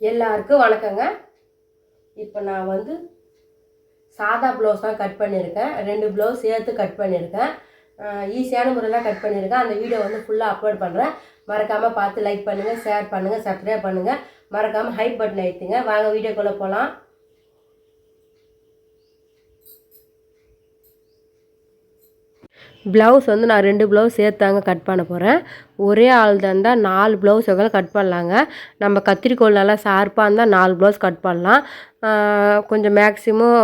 எல்லாருக்கும் வணக்கங்க. இப்போ நான் வந்து சாதா ப்ளவுஸ் தான் கட் பண்ணியிருக்கேன் ரெண்டு ப்ளவுஸ் சேர்த்து கட் பண்ணியிருக்கேன் ஈஸியான முறையில் கட் பண்ணியிருக்கேன் அந்த வீடியோ வந்து ஃபுல்லாக அப்லோட் பண்ணுறேன் மறக்காமல் பார்த்து லைக் பண்ணுங்கள் ஷேர் பண்ணுங்கள் சப்ஸ்கிரைப் பண்ணுங்கள் மறக்காமல் ஹைப் பட்டன் அழுத்துங்க வாங்க வீடியோக்குள்ளே போகலாம் ப்ளவுஸ் வந்து நான் ரெண்டு ப்ளவுஸ் சேர்த்தாங்க கட் பண்ண போகிறேன் ஒரே ஆள் இருந்தால் நாலு ப்ளவுஸ் எவ்வளோ கட் பண்ணலாங்க. நம்ம கத்திரிக்கோல் நல்லா ஷார்ப்பாக இருந்தால் நாலு ப்ளவுஸ் கட் பண்ணலாம். கொஞ்சம் மேக்ஸிமம்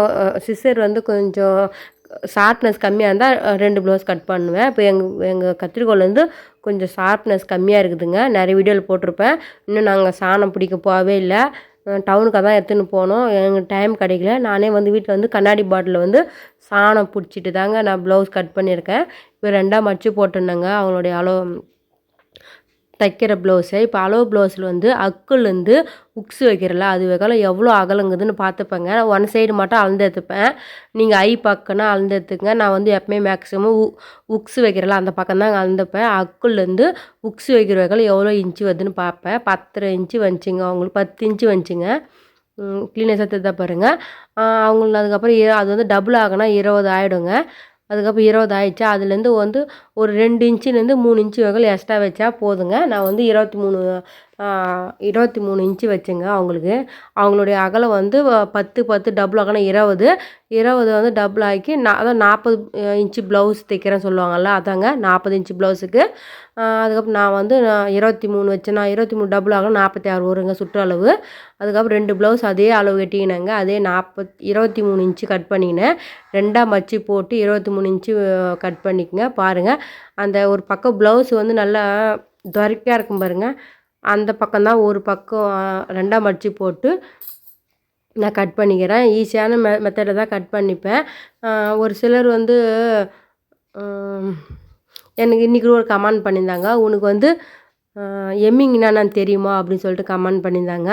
சிசர் வந்து கொஞ்சம் ஷார்ப்னஸ் கம்மியாக இருந்தால் ரெண்டு ப்ளவுஸ் கட் பண்ணுவேன். இப்போ எங்கள் எங்கள் கத்திரிக்கோல் வந்து கொஞ்சம் ஷார்ப்னஸ் கம்மியாக இருக்குதுங்க. நிறைய வீடியோவில் போட்டிருப்பேன். இன்னும் நாங்கள் சாணம் பிடிக்க போகவே இல்லை. டவுனுக்காக தான் எடுத்துன்னு போனோம். எனக்கு டைம் கிடைக்கல. நானே வந்து வீட்டில் வந்து கண்ணாடி பாட்டிலில் வந்து சாணம் பிடிச்சிட்டு தாங்க நான் ப்ளவுஸ் கட் பண்ணியிருக்கேன். இப்போ ரெண்டாக மடிச்சு போட்டிருந்தேங்க. அவங்களுடைய அளவு தைக்கிற ப்ளவுஸை இப்போ அளவு ப்ளவுஸில் வந்து அக்குலேருந்து உக்ஸ் வைக்கிறல அது வைக்கலாம் எவ்வளோ அகலங்குதுன்னு பார்த்துப்பேங்க நான் ஒன் சைடு மட்டும் அளந்து எடுத்துப்பேன் நீங்கள் ஐ பக்கம்னா அளந்து எடுத்துங்க நான் வந்து எப்பவுமே மேக்ஸிமம் உக்ஸ் வைக்கிறல அந்த பக்கம் தான் அளந்துப்பேன் அக்குலேருந்து உக்ஸ் வைக்கிற வைக்கலாம் எவ்வளோ இன்ச்சு வருதுன்னு பார்ப்பேன் பத்தரை இன்ச்சு வந்துச்சுங்க அவங்களுக்கு பத்து இன்ச்சு வந்துச்சுங்க க்ளீனஸாக தான் பாருங்கள் அவங்களுக்கு அதுக்கப்புறம் அது வந்து டபுள் ஆகுனா இருபது ஆகிடுங்க அதுக்கப்புறம் இருபது ஆயிடுச்சா. அதுலேருந்து வந்து ஒரு ரெண்டு இன்ச்சுலேருந்து மூணு இன்ச்சு வகையில் எக்ஸ்ட்ரா வச்சா போதுங்க. நான் வந்து இருபத்தி மூணு இருபத்தி மூணு இன்ச்சு வச்சேங்க அவங்களுக்கு. அவங்களுடைய அகலம் வந்து பத்து பத்து டபுள் ஆகணும் இருபது. இருபது வந்து டபுள் ஆக்கி நான் அதான் நாற்பது இன்ச்சு ப்ளவுஸ் தைக்கிறேன்னு சொல்லுவாங்கள்ல அதாங்க நாற்பது இன்ச்சு ப்ளவுஸுக்கு அதுக்கப்புறம் நான் வந்து நான் இருபத்தி மூணு வச்சேன் நான் இருபத்தி மூணு டபுள் ஆகணும் நாற்பத்தி ஆறு வருங்க சுற்று அளவு. அதுக்கப்புறம் ரெண்டு ப்ளவுஸ் அதே அளவு வெட்டிக்கினாங்க அதே நாற்பத் இருபத்தி மூணு இன்ச்சு கட் பண்ணிக்கினேன் ரெண்டாக மச்சு போட்டு இருபத்தி மூணு இன்ச்சு கட் பண்ணிக்கங்க பாருங்கள் அந்த ஒரு பக்கம் ப்ளவுஸ் வந்து நல்லா துரைப்பியாக இருக்கும் பாருங்கள் அந்த பக்கம்தான் ஒரு பக்கம் ரெண்டாக மடிச்சு போட்டு நான் கட் பண்ணிக்கிறேன். ஈஸியான மெ மெத்தடில் தான் கட் பண்ணிப்பேன். ஒரு சிலர் வந்து எனக்கு இன்றைக்கி ஒரு கமெண்ட் பண்ணியிருந்தாங்க. உனக்கு வந்து எம்மிங்னா என்னன்னு தெரியுமா? அப்படின்னு சொல்லிட்டு கமெண்ட் பண்ணியிருந்தாங்க.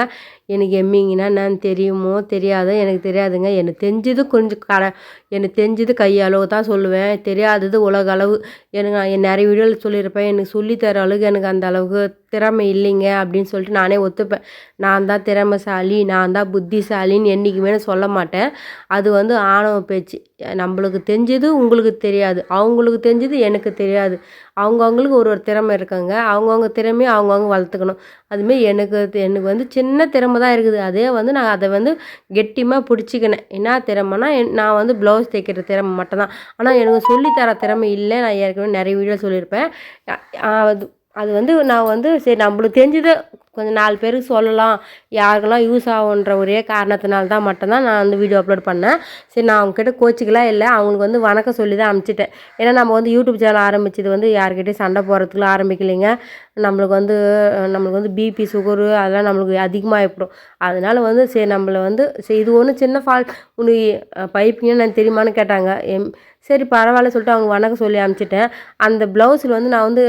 எனக்கு எம்மிங்னா என்னன்னு தெரியுமோ தெரியாதோ எனக்கு தெரியாதுங்க. எனக்கு தெரிஞ்சது கொஞ்சம் கட எனக்கு தெரிஞ்சது கையளவு தான் சொல்லுவேன். தெரியாதது உலக அளவு. எனக்கு நான் என் நிறைய வீடியோவில் சொல்லியிருப்பேன். எனக்கு சொல்லித்தர அளவுக்கு எனக்கு அந்த அளவுக்கு திறமை இல்லைங்க அப்படின்னு சொல்லிட்டு நானே ஒத்துப்பேன். நான் தான் திறமைசாலி நான் தான் புத்திசாலின்னு என்றைக்குமே நான் சொல்ல மாட்டேன். அது வந்து ஆணவ பேச்சு. நம்மளுக்கு தெரிஞ்சது உங்களுக்கு தெரியாது. அவங்களுக்கு தெரிஞ்சது எனக்கு தெரியாது. அவங்கவுங்களுக்கு ஒரு ஒரு திறமை இருக்குங்க. அவங்கவுங்க திறமையை அவங்கவுங்க வளர்த்துக்கணும். அதுமாரி எனக்கு எனக்கு வந்து சின்ன திறமை தான் இருக்குது. அதே வந்து நான் அதை வந்து கெட்டியமாக பிடிச்சிக்கினேன். என்ன திறமைனா என்- நான் வந்து ப்ளவுஸ் தைக்கிற திறமை மட்டும்தான். ஆனால் எனக்கு சொல்லித்தர திறமை இல்லை. நான் ஏற்கனவே நிறைய வீடியோ சொல்லியிருப்பேன். அது அது வந்து நான் வந்து சரி நம்மளுக்கு தெரிஞ்சதை கொஞ்சம் நாலு பேருக்கு சொல்லலாம். யாருக்கெல்லாம் யூஸ் ஆகுன்ற ஒரே காரணத்தினால தான் மட்டும்தான் நான் வந்து வீடியோ அப்லோட் பண்ணேன். சரி நான் அவங்கக்கிட்ட கோச்சிக்கலாம் இல்லை. அவங்களுக்கு வந்து வணக்கம் சொல்லி தான் அனுப்பிச்சிட்டேன். ஏன்னா நம்ம வந்து யூடியூப் சேனல் ஆரம்பித்தது வந்து யார்கிட்டயும் சண்டை போடுறதுக்குள்ள ஆரம்பிக்கலைங்க. நம்மளுக்கு வந்து நம்மளுக்கு வந்து பிபி சுகரு அதெல்லாம் நம்மளுக்கு அதிகமாக ஏற்படும் அதனால வந்து சரி நம்மளை வந்து சரி இது ஒன்றும் சின்ன ஃபால்ட் உனக்கு பைப்பிங்கன்னு நான் தெரியுமான்னு கேட்டாங்க. எம் சரி பரவாயில்ல சொல்லிட்டு அவங்க வணக்கம் சொல்லி அனுப்பிச்சிட்டேன். அந்த ப்ளவுஸில் வந்து நான் வந்து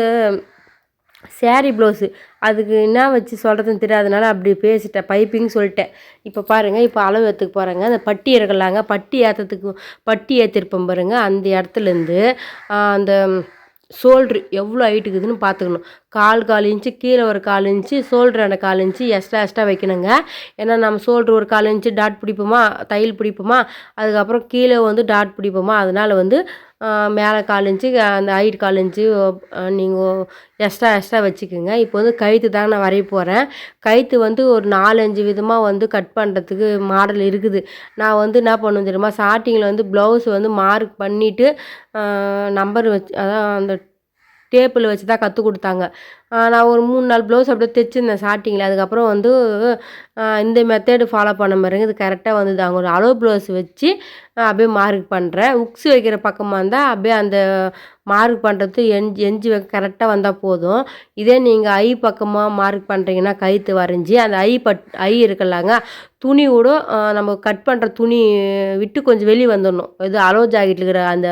சேரீ ப்ளவுஸு அதுக்கு என்ன வச்சு சொல்கிறதுன்னு தெரியாதனால அப்படி பேசிட்டேன். பைப்பிங் சொல்லிட்டேன். இப்போ பாருங்கள் இப்போ அளவு ஏற்றுக்கு போகிறாங்க அந்த பட்டி இருக்கலாங்க பட்டி ஏற்றத்துக்கு பட்டி ஏற்றிருப்போம் பாருங்கள் அந்த இடத்துலேருந்து அந்த ஷோல்ட்ரு எவ்வளோ ஹைட்டுக்குதுன்னு பார்த்துக்கணும் கால் கால் இன்ச்சு கீழே ஒரு கால் இன்ச்சு ஷோல்டர் கால் இன்ச்சு எக்ஸ்ட்ரா எக்ஸ்ட்ரா வைக்கணுங்க. ஏன்னா நம்ம ஷோல்ட்ரு ஒரு கால் இன்ச்சு டாட் பிடிப்போமா? தையல் பிடிப்போமா? அதுக்கப்புறம் கீழே வந்து டாட் பிடிப்போமா? அதனால் வந்து மேலே கால் இன்ச்சு அந்த ஹைட் கால் இன்ச்சு நீங்கள் எக்ஸ்ட்ரா எக்ஸ்ட்ரா வச்சுக்கோங்க. இப்போ வந்து கழுத்து தாங்க நான் வரைய போகிறேன் கழுத்து வந்து ஒரு நாலஞ்சு விதமாக வந்து கட் பண்ணுறதுக்கு மாடல் இருக்குது. நான் வந்து என்ன பண்ணுவேன் தெரியுமா? ஸ்டார்டிங்கில் வந்து ப்ளவுஸ் வந்து மார்க் பண்ணிவிட்டு நம்பர் வச்சு அதான் அந்த டேப்பில் வச்சு தான் கற்றுக் கொடுத்தாங்க. நான் ஒரு மூணு நாள் ப்ளவுஸ் அப்படியே தைச்சிருந்தேன் ஸ்டார்டிங்கில் அதுக்கப்புறம் வந்து இந்த மெத்தேடு ஃபாலோ பண்ண மாதிரிங்க இது கரெக்டாக வந்தது. அவங்க ஒரு அளவு ப்ளவுஸ் வச்சு அப்படியே மார்க் பண்ணுறேன் உக்ஸ் வைக்கிற பக்கமாக இருந்தால் அப்படியே அந்த மார்க் பண்ணுறது எஞ்சி எஞ்சி வைக்க கரெக்டாக வந்தால் போதும். இதே நீங்கள் ஐ பக்கமாக மார்க் பண்ணுறீங்கன்னா கழுத்து வரைஞ்சி அந்த ஐ பட் ஐ இருக்குல்லாங்க துணி கூட நம்ம கட் பண்ணுற துணி விட்டு கொஞ்சம் வெளியே வந்துடணும் இது அலோ ஜாக்கெட்டில் இருக்கிற அந்த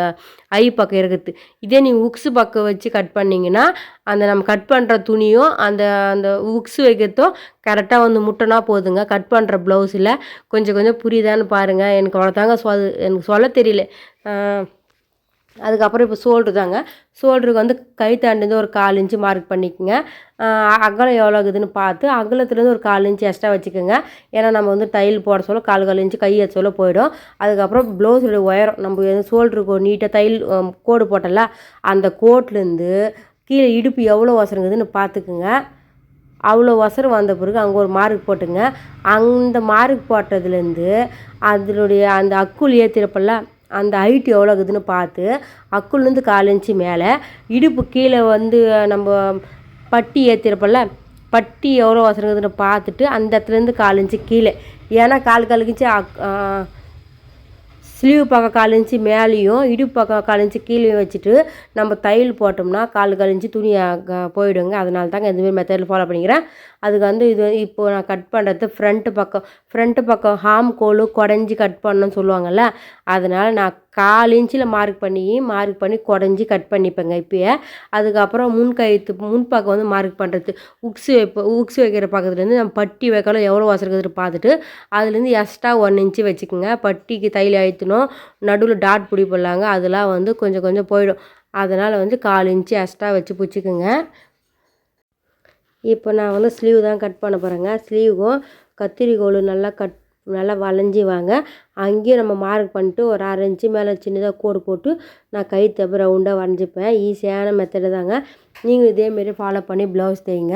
ஐ பக்கம் இருக்குது. இதே நீங்கள் உக்ஸு பக்கம் வச்சு கட் பண்ணிங்கன்னா அந்த நம்ம கட் பண்ணுற துணியும் அந்த அந்த உக்ஸு வைக்கிறதும் கரெக்டாக வந்து முட்டைனா போதுங்க. கட் பண்ணுற ப்ளவுஸில் கொஞ்சம் கொஞ்சம் புரியுதான்னு பாருங்கள் எனக்கு அவ்வளோதாங்க சொல் எனக்கு சொல்ல தெரியல. அதுக்கப்புறம் இப்போ ஷோல்ட்ரு தாங்க ஷோல்டருக்கு வந்து கைத்தாண்டேருந்து ஒரு கால் இன்ச்சு மார்க் பண்ணிக்கோங்க. அகலம் எவ்வளோ இருக்குதுன்னு பார்த்து அகலத்துலேருந்து ஒரு கால் இன்ச்சு எக்ஸ்ட்ரா வச்சுக்கோங்க. ஏன்னா நம்ம வந்து டைல் போட சொல்ல கால் கால் இன்ச்சு கை வச்ச சொல்ல போயிடும். அதுக்கப்புறம் ப்ளவுஸோட உயரம் நம்ம வந்து ஷோல்டருக்கு ஒரு நீட்டாக தையல் கோடு போட்டல அந்த கோட்லேருந்து கீழே இடுப்பு எவ்வளோ வசரங்குதுன்னு பார்த்துக்குங்க. அவ்வளோ ஒசரம் வந்த பிறகு அங்கே ஒரு மார்க் போட்டுங்க. அந்த மார்க் போட்டதுலேருந்து அதனுடைய அந்த அக்குள் ஏற்றிருப்பல்ல அந்த ஹைட் எவ்வளோ இருக்குதுன்னு பார்த்து அக்குள்லேருந்து கால் இன்ச்சு மேலே இடுப்பு கீழே வந்து நம்ம பட்டி ஏற்றிருப்பல்ல பட்டி எவ்வளோ வசரம் இருக்குதுன்னு பார்த்துட்டு அந்த இடத்துலேருந்து கால் இன்ச்சு கீழே. ஏன்னா கால் கால் இன்ச்சு அக் ஸ்லீவ் பக்கம் கால் இன்ச்சு மேலேயும் இடுப்பு பக்கம் கால் இன்ச்சு கீழேயும் வச்சுட்டு நம்ம தையல் போட்டோம்னா கால் கால் இன்ச்சு துணி போயிடுங்க. அதனால தாங்க இந்தமாரி மெத்தடில் ஃபாலோ பண்ணிக்கிறேன். அதுக்கு வந்து இது இப்போ நான் கட் பண்ணுறது ஃப்ரண்ட்டு பக்கம் ஃப்ரண்ட்டு பக்கம் ஹாம் கோலு குடஞ்சி கட் பண்ணணும்னு சொல்லுவாங்கள்ல அதனால் நான் கால் இன்ச்சில் மார்க் பண்ணி மார்க் பண்ணி குடஞ்சி கட் பண்ணிப்பேங்க இப்போயே. அதுக்கப்புறம் முன் கைத்து முன் பக்கம் வந்து மார்க் பண்ணுறது உக்ஸ் வைப்போம் உக்ஸ் வைக்கிற பக்கத்துலேருந்து நம்ம பட்டி வைக்கலாம் எவ்வளோ வசருக்குதுன்னு பார்த்துட்டு அதுலேருந்து எக்ஸ்ட்ரா ஒன் இன்ச்சு வச்சுக்கோங்க. பட்டிக்கு தையல் அழுத்தணும் நடுவில் டாட் பிடி போடலாங்க அதெல்லாம் வந்து கொஞ்சம் கொஞ்சம் போயிடும். அதனால் வந்து கால் இன்ச்சு எக்ஸ்ட்ரா வச்சு பிடிச்சிக்குங்க. இப்போ நான் வந்து ஸ்லீவ் தான் கட் பண்ண போகிறேங்க ஸ்லீவுக்கும் கத்திரிக்கோல் நல்லா கட் நல்லா வளைஞ்சி வாங்க. அங்கேயும் நம்ம மார்க் பண்ணிட்டு ஒரு அரை இன்ச்சு மேலே சின்னதாக கோடு போட்டு நான் கை தப்பு ரவுண்டாக வரைஞ்சிப்பேன். ஈஸியான மெத்தடு தாங்க. நீங்கள் இதேமாரி ஃபாலோ பண்ணி ப்ளவுஸ் தைங்க.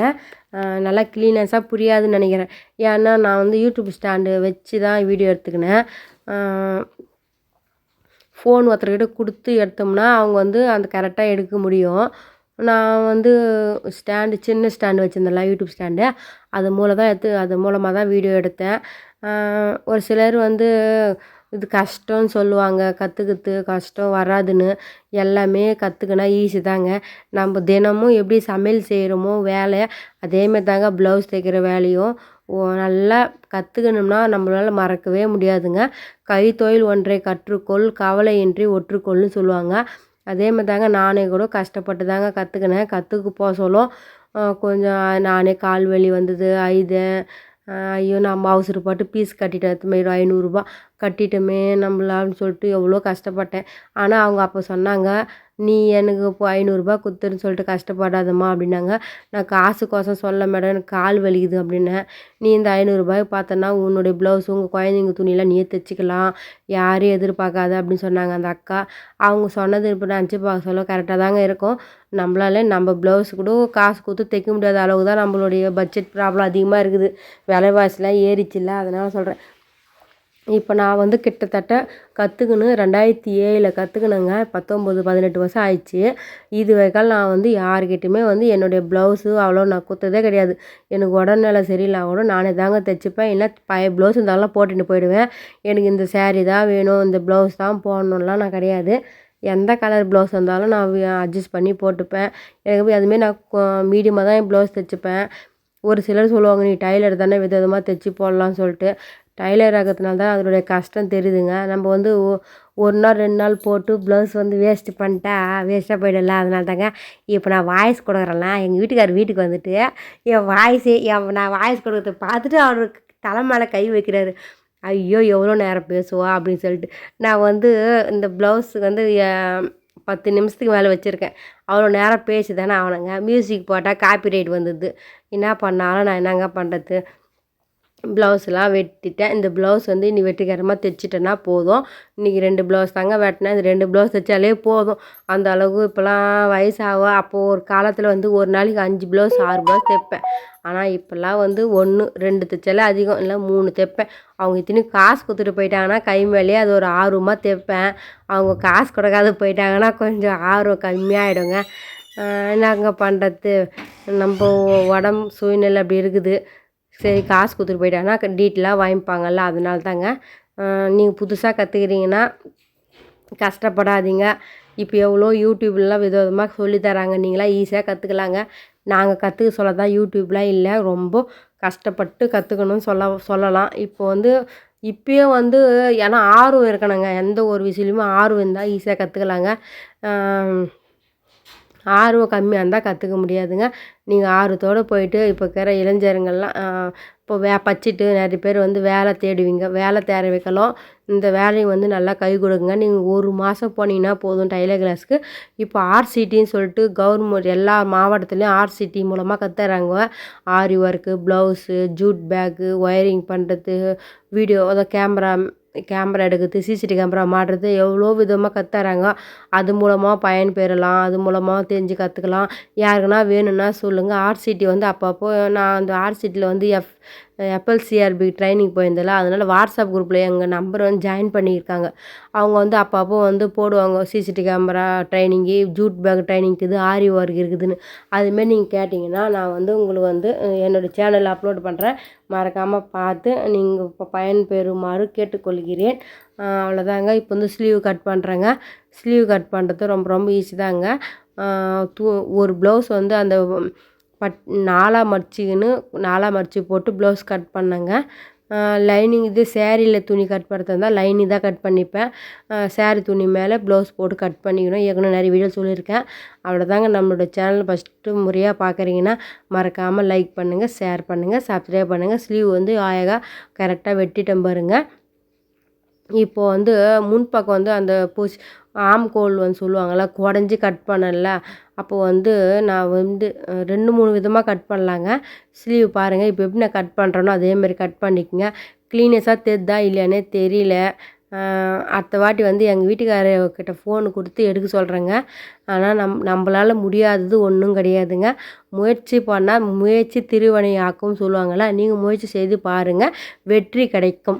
நல்லா க்ளீனஸாக புரியாதுன்னு நினைக்கிறேன். ஏன்னா நான் வந்து யூடியூப் ஸ்டாண்டு வச்சு தான் வீடியோ எடுத்துக்கினேன். ஃபோன் ஒருத்தர்கிட்ட கொடுத்து எடுத்தோம்னா அவங்க வந்து அந்த கரெக்டாக எடுக்க முடியும். நான் வந்து ஸ்டாண்டு சின்ன ஸ்டாண்டு வச்சுருந்தேன்ல யூடியூப் ஸ்டாண்டு. அது மூலம் தான் எடுத்து அது மூலமாக தான் வீடியோ எடுத்தேன். ஒரு சிலர் வந்து இது கஷ்டம்னு சொல்லுவாங்க கற்றுக்கிறது கஷ்டம் வராதுன்னு எல்லாமே கற்றுக்கினா ஈஸி தாங்க. நம்ம தினமும் எப்படி சமையல் செய்கிறோமோ வேலை அதேமாரி தாங்க ப்ளவுஸ் தைக்கிற வேலையும். ஓ நல்லா கற்றுக்கணும்னா நம்மளால் மறக்கவே முடியாதுங்க. கைத்தொழில் ஒன்றை கற்றுக்கொள் கவலையின்றி ஒற்றுக்கொள்னு சொல்லுவாங்க. அதே மாதிரி தாங்க நானே கூட கஷ்டப்பட்டு தாங்க கற்றுக்கினேன் கற்றுக்க போக சொல்லும் கொஞ்சம் நானே கால் வலி வந்தது ஐதேன் ஐயோ நம்ம அவசரப்பட்டு பீஸ் கட்டிட்டேன். மாரி ஐநூறுரூபா கட்டிட்டோமே நம்மளான்னு சொல்லிட்டு எவ்வளோ கஷ்டப்பட்டேன். ஆனால் அவங்க அப்போ சொன்னாங்க நீ எனக்கு இப்போ ஐநூறுரூபா கொடுத்துருன்னு சொல்லிட்டு கஷ்டப்படாதம்மா அப்படின்னாங்க. நான் காசு கோசம் சொல்ல மேடம் எனக்கு கால் வலிக்குது அப்படின்னேன். நீ இந்த ஐநூறுரூபாய் பார்த்தனா உன்னுடைய ப்ளவுஸ் உங்கள் குழந்தைங்க துணியெல்லாம் நீயே தைச்சிக்கலாம். யாரையும் எதிர்பார்க்காத அப்படின்னு சொன்னாங்க அந்த அக்கா. அவங்க சொன்னது இப்போ நினச்சி பார்க்க சொல்ல கரெக்டாக தாங்க இருக்கும். நம்மளால நம்ம ப்ளவுஸ் கூட காசு கொடுத்து தைக்க முடியாத அளவுக்கு தான் நம்மளுடைய பட்ஜெட் ப்ராப்ளம் அதிகமாக இருக்குது. விலைவாசிலாம் ஏறிச்சுல்ல அதனால் சொல்கிறேன் இப்போ நான் வந்து கிட்டத்தட்ட கற்றுக்கின்னு ரெண்டாயிரத்தி ஏழில் கற்றுக்கினேங்க பத்தொம்பது பதினெட்டு வருஷம் ஆயிடுச்சு. இது வரைக்கும் நான் வந்து யாருக்கிட்டையுமே வந்து என்னுடைய ப்ளவுஸு அவ்வளோ நான் கொடுத்ததே கிடையாது. எனக்கு உடல்நிலை சரியில்லை கூட நானே தாங்க தைச்சிப்பேன். இல்லை பழைய ப்ளவுஸ் இருந்தாலும் போட்டுட்டு போயிடுவேன். எனக்கு இந்த சேரீ தான் வேணும் இந்த ப்ளவுஸ் தான் போடணும்லாம் நான் கிடையாது. எந்த கலர் ப்ளவுஸ் இருந்தாலும் நான் அட்ஜஸ்ட் பண்ணி போட்டுப்பேன். எனக்கு போய் அதுமாரி நான் மீடியமாக தான் என் ப்ளவுஸ் தைச்சிப்பேன். ஒரு சிலர் சொல்லுவாங்க நீ டைலர் தானே வித விதமாக தைச்சி போடலாம்னு சொல்லிட்டு. டைலர் ஆகிறதுனால தான் அதனுடைய கஷ்டம் தெரியுதுங்க. நம்ம வந்து ஒ- ஒரு நாள் ரெண்டு நாள் போட்டு ப்ளவுஸ் வந்து வேஸ்ட்டு பண்ணிட்டா வேஸ்ட்டாக போயிடல அதனால தாங்க இப்போ நான் வாய்ஸ் கொடுக்குறேன்ல. எங்கள் வீட்டுக்கார் வீட்டுக்கு வந்துட்டு என் வாய்ஸே என் நான் வாய்ஸ் கொடுக்குறத பார்த்துட்டு அவர் தலை மேலே கை வைக்கிறாரு. ஐயோ எவ்வளோ நேரம் பேசுவா? அப்படின்னு சொல்லிட்டு. நான் வந்து இந்த ப்ளவுஸுக்கு வந்து பத்து நிமிஷத்துக்கு மேலே வச்சுருக்கேன். அவ்வளோ நேரம் பேசி தானே ஆகணுங்க மியூசிக் போட்டால் காப்பி ரைட் வந்தது. என்ன பண்ணாலும் நான் என்னங்க பண்ணுறது ப்ளவுஸ்லாம் வெட்டிட்டேன். இந்த ப்ளவுஸ் வந்து இனி வெற்றிகரமாக தைச்சிட்டேன்னா போதும். இன்றைக்கி ரெண்டு ப்ளவுஸ் தாங்க வெட்டினேன். இந்த ரெண்டு ப்ளவுஸ் தைச்சாலே போதும். அந்த அளவுக்கு இப்போலாம் வயசாக அப்போது ஒரு காலத்தில் வந்து ஒரு நாளைக்கு அஞ்சு ப்ளவுஸ் ஆறு ப்ளவுஸ் தைப்பேன். ஆனால் இப்போல்லாம் வந்து ஒன்று ரெண்டு தைச்சாலே அதிகம். இல்லை மூணு தைப்பேன். அவங்க இத்தனையும் காசு கொடுத்துட்டு போயிட்டாங்கன்னா கை மேலேயே அது ஒரு ஆர்வமாக தைப்பேன். அவங்க காசு கொடுக்காத போயிட்டாங்கன்னா கொஞ்சம் ஆர்வம் கம்மியாகிடுங்க என்னங்க பண்ணுறது நம்ம உடம்பு சூழ்நிலை அப்படி இருக்குது. சரி காசு கொடுத்துட்டு போயிட்டாங்கன்னா டீட்டெயிலாக வாங்கிப்பாங்கல்ல அதனால தாங்க நீங்கள் புதுசாக கற்றுக்கிறீங்கன்னா கஷ்டப்படாதீங்க. இப்போ எவ்வளோ யூடியூப்லாம் வித விதமாக சொல்லித்தராங்க நீங்களாம் ஈஸியாக கற்றுக்கலாங்க நாங்கள் கற்றுக்க சொல்ல தான் யூடியூப்லாம் இல்லை. ரொம்ப கஷ்டப்பட்டு கற்றுக்கணும்னு சொல்ல சொல்லலாம். இப்போ வந்து இப்போயே வந்து ஏன்னா ஆர்வம் இருக்கணுங்க. எந்த ஒரு விஷயத்துலையுமே ஆர்வம் இருந்தால் ஈஸியாக கற்றுக்கலாங்க ஆர்வம் கம்மியாக இருந்தால் கற்றுக்க முடியாதுங்க. நீங்கள் ஆர்வத்தோடு போயிட்டு இப்போ இருக்கிற இளைஞருங்கள்லாம் இப்போ வே பச்சிட்டு நிறைய பேர் வந்து வேலை தேடுவீங்க. வேலை தேட வைக்கலாம். இந்த வேலையை வந்து நல்லா கை கொடுங்க. நீங்கள் ஒரு மாதம் போனீங்கன்னா போதும் டைலர் கிளாஸ்க்கு. இப்போ ஆர்சிடின்னு சொல்லிட்டு கவர்மெண்ட் எல்லா மாவட்டத்துலேயும் ஆர்சிடி மூலமாக கற்றுறாங்க aari work blouse jute bag wiring பண்ணுறது வீடியோ அதான் கேமரா கேமரா எடுக்கிறது சிசிடி கேமரா மாட்டுறது எவ்வளோ விதமாக கற்றுறாங்க அது மூலமாக பயன் பெறலாம் அது மூலமாக தெரிஞ்சு கற்றுக்கலாம் யாருக்குன்னா வேணும்னா சொல்லுங்கள் ஆர்சிடி வந்து அப்பப்போ நான் அந்த ஆர்சிட்டியில் வந்து எஃப் எஃப்எல்சிஆர்பி ட்ரைனிங் போயிருந்தல அதனால் வாட்ஸ்அப் குரூப்பில் எங்கள் நம்பர் வந்து ஜாயின் பண்ணியிருக்காங்க. அவங்க வந்து அப்பப்போ வந்து போடுவாங்க CCTV camera training jute bag training இருக்குது ஆரி ஒர்க் இருக்குதுன்னு. அதுமாரி நீங்கள் கேட்டிங்கன்னா நான் வந்து உங்களுக்கு வந்து என்னோடய சேனலில் அப்லோட் பண்ணுறேன் மறக்காமல் பார்த்து நீங்கள் இப்போ பயன்பெறுமாறு கேட்டுக்கொள்கிறேன். அவ்வளோதாங்க. இப்போ வந்து ஸ்லீவ் கட் பண்ணுறேங்க ஸ்லீவ் கட் பண்ணுறது ரொம்ப ரொம்ப ஈஸி தாங்க. தூ ஒரு ப்ளவுஸ் வந்து அந்த பட் நாலாக மடிச்சுக்கின்னு நாலாக மடித்து போட்டு ப்ளவுஸ் கட் பண்ணேங்க. லைனிங் இது சேரீயில் துணி கட் பண்ணுறதா இருந்தால் லைனிங் தான் கட் பண்ணிப்பேன். சேரீ துணி மேலே ப்ளவுஸ் போட்டு கட் பண்ணிக்கணும். ஏற்கனவே நிறைய வீடியோ சொல்லியிருக்கேன். அவ்வளோதாங்க நம்மளோட சேனல். ஃபஸ்ட்டு முறையாக பார்க்குறீங்கன்னா மறக்காமல் லைக் பண்ணுங்கள் ஷேர் பண்ணுங்கள் சப்ஸ்கிரைப் பண்ணுங்கள் ஸ்லீவ் வந்து ஆயகாக கரெக்டாக வெட்டிட்டேன் பாருங்கள் இப்போது வந்து முன்பக்கம் வந்து அந்த பூஸ் ஆம்கோல் வந்து சொல்லுவாங்கள்ல குடஞ்சி கட் பண்ணல. அப்போது வந்து நான் வந்து ரெண்டு மூணு விதமாக கட் பண்ணலாங்க. ஸ்லீவ் பாருங்கள் இப்போ எப்படி நான் கட் பண்ணுறேனோ அதேமாரி கட் பண்ணிக்கோங்க. க்ளீனஸாக தெரிதா இல்லையானே தெரியல. அடுத்த வாட்டி வந்து எங்கள் வீட்டுக்காரர்கிட்ட ஃபோனு கொடுத்து எடுக்க சொல்கிறேங்க ஆனால் நம் நம்மளால் முடியாதது ஒன்றும் கிடையாதுங்க. முயற்சி பண்ணால் முயற்சி திருவினை ஆக்கும் சொல்லுவாங்கள்ல நீங்கள் முயற்சி செய்து பாருங்கள் வெற்றி கிடைக்கும்.